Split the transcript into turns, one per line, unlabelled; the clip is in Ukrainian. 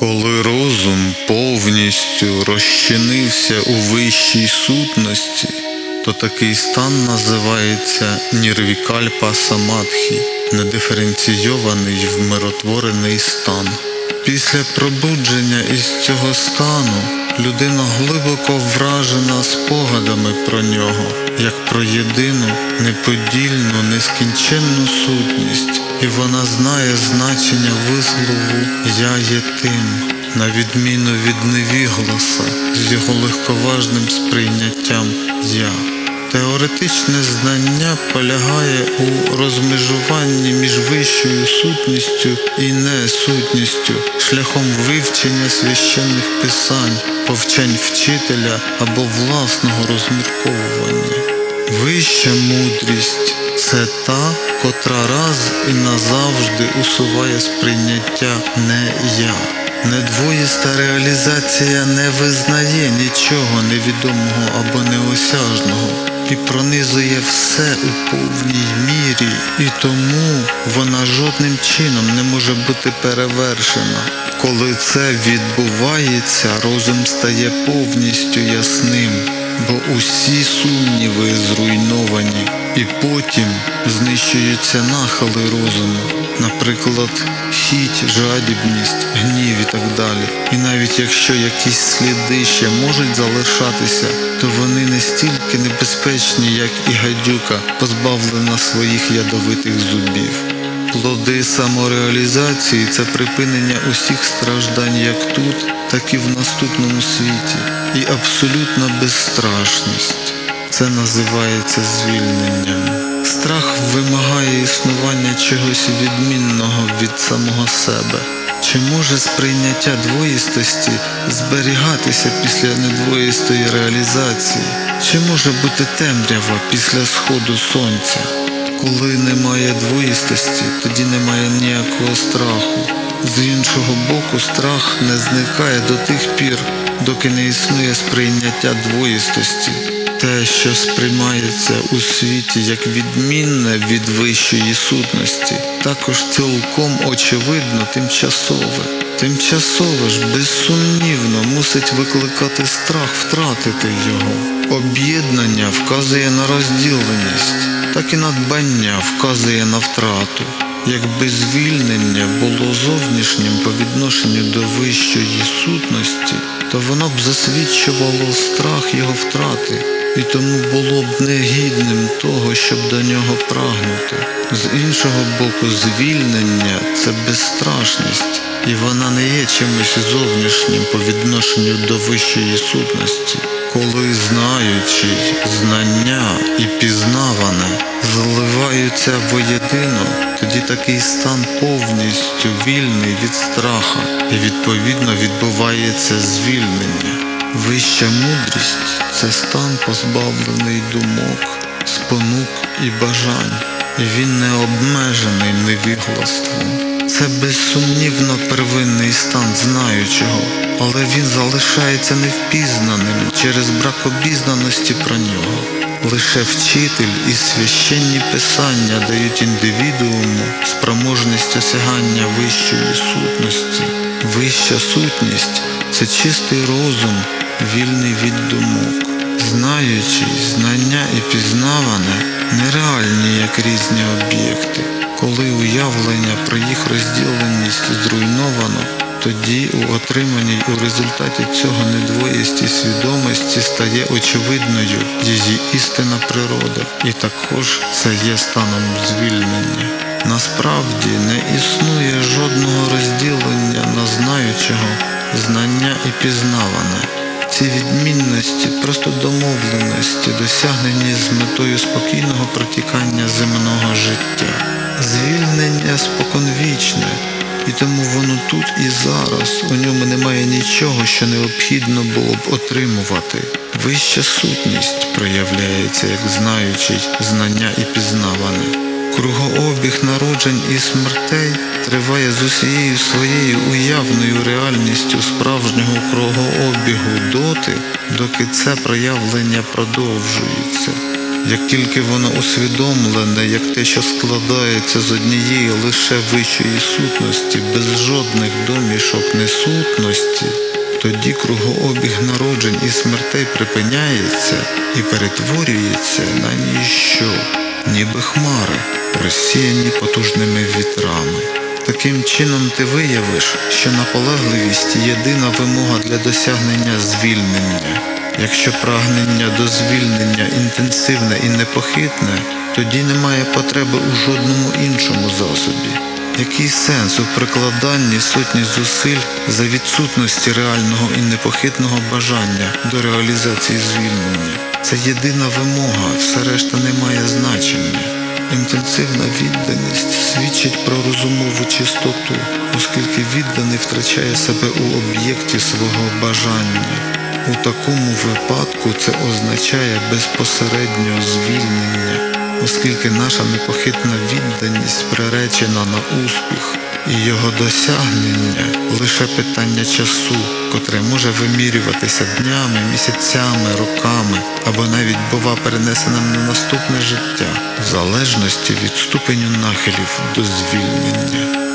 Коли розум повністю розчинився у вищій сутності, то такий стан називається нірвікальпа самадхі, недиференційований вмиротворений стан. Після пробудження із цього стану людина глибоко вражена спогадами про нього, як про єдину, неподільну, нескінченну сутність, і вона знає значення вислову Я є тим, на відміну від невігласа з його легковажним сприйняттям Я. Теоретичне знання полягає у розмежуванні між вищою сутністю і несутністю, шляхом вивчення священних писань, повчань вчителя або власного розмірковування. Вища мудрість це та, котра раз і назавжди усуває сприйняття не я. Недвоїста реалізація не визнає нічого невідомого або неосяжного і пронизує все у повній мірі, і тому вона жодним чином не може бути перевершена. Коли це відбувається, розум стає повністю ясним, бо усі сумніви зруйновані, і потім знищуються нахили розуму, наприклад, хіть, жадібність, гнів і так далі. І навіть якщо якісь сліди ще можуть залишатися, то вони не стільки небезпечні, як і гадюка, позбавлена своїх ядовитих зубів. Плоди самореалізації це припинення усіх страждань як тут, так і в наступному світі, і абсолютна безстрашність. Це називається звільненням. Страх вимагає існування чогось відмінного від самого себе. Чи може сприйняття двоїстості зберігатися після недвоїстої реалізації? Чи може бути темрява після сходу сонця? Коли немає двоїстості, тоді немає ніякого страху. З іншого боку, страх не зникає до тих пір, доки не існує сприйняття двоїстості. Те, що сприймається у світі як відмінне від вищої сутності, також цілком очевидно тимчасове. Тимчасове ж безсумнівно мусить викликати страх втратити його. Об'єднання вказує на розділеність, так і надбання вказує на втрату. Якби звільнення було зовнішнім по відношенню до вищої сутності, то воно б засвідчувало страх його втрати, і тому було б негідним того, щоб до нього прагнути. З іншого боку, звільнення це безстрашність, і вона не є чимось зовнішнім по відношенню до вищої сутності. Коли знаючий, знання і пізнаване зливаються воєдино, тоді такий стан повністю вільний від страха, і відповідно відбувається звільнення. Вища мудрість це стан позбавлений думок, спонук і бажань, і він не обмежений невіглаством. Це безсумнівно первинний стан знаючого, але він залишається невпізнаним через брак обізнаності про нього. Лише вчитель і священні писання дають індивідууму спроможність осягання вищої сутності. Вища сутність це чистий розум, вільний від думок. Знаючий, знання і пізнаване нереальні як різні об'єкти. Коли уявлення про їх розділеність зруйновано, тоді у отриманій у результаті цього недвоїсті свідомості стає очевидною її істинна природа, і також це є станом звільнення. Насправді не існує жодного розділення на знаючого, знання і пізнаване. Ці відмінності просто домовленості, досягнені з метою спокійного протікання земного життя. Звільнення споконвічне, і тому воно тут і зараз. У ньому немає нічого, що необхідно було б отримувати. Вища сутність проявляється як знаючий знання і пізнаване. Кругообіг народжень і смертей триває з усією своєю уявною реальністю справжнього кругообігу доти, доки це проявлення продовжується. Як тільки воно усвідомлене, як те, що складається з однієї лише вищої сутності, без жодних домішок несутності, тоді кругообіг народжень і смертей припиняється і перетворюється на ніщо, ніби хмари, розсіяні потужними вітрами. Таким чином ти виявиш, що наполегливість єдина вимога для досягнення звільнення. Якщо прагнення до звільнення інтенсивне і непохитне, тоді немає потреби у жодному іншому засобі. Який сенс у прикладанні сотні зусиль за відсутності реального і непохитного бажання до реалізації звільнення? Це єдина вимога, все решта не має значення. Інтенсивна відданість свідчить про розумову чистоту, оскільки відданий втрачає себе у об'єкті свого бажання. У такому випадку це означає безпосередньо звільнення, оскільки наша непохитна відданість приречена на успіх, і його досягнення лише питання часу, котре може вимірюватися днями, місяцями, роками або навіть бува перенесеним на наступне життя, в залежності від ступеню нахилів до звільнення.